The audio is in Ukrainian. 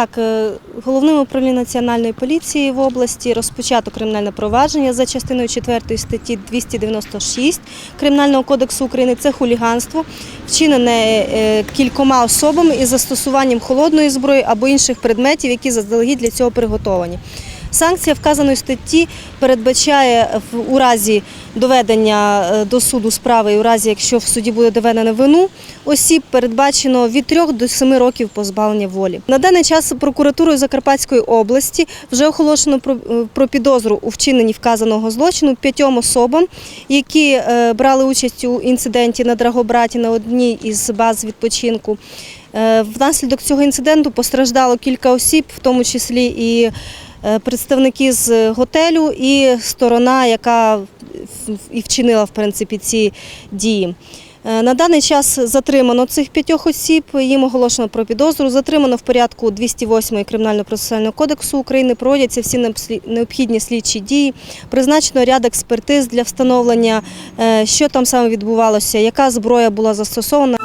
Так, е, головним управлінням національної поліції в області розпочато кримінальне провадження за частиною 4 статті 296 Кримінального кодексу України. Це хуліганство, вчинене е, кількома особами із застосуванням холодної зброї або інших предметів, які заздалегідь для цього приготовані. Санкція вказаної статті передбачає у разі доведення е, до суду справи, у разі, якщо в суді буде доведено вину осіб, передбачено від 3 до 7 років позбавлення волі. На даний час прокуратурою Закарпатської області вже оголошено про, е, підозру у вчиненні вказаного злочину п'ятьом особам, які е, брали участь у інциденті на Драгобраті на одній із баз відпочинку. Внаслідок цього інциденту постраждало кілька осіб, в тому числі і представники з готелю, і сторона, яка і вчинила в принципі ці дії. Е, На даний час затримано цих п'ятьох осіб. Їм оголошено про підозру. Затримано в порядку 208 Кримінально-процесуального кодексу України. Проводяться всі необхідні слідчі дії. Призначено ряд експертиз для встановлення, е, що там саме відбувалося, яка зброя була застосована.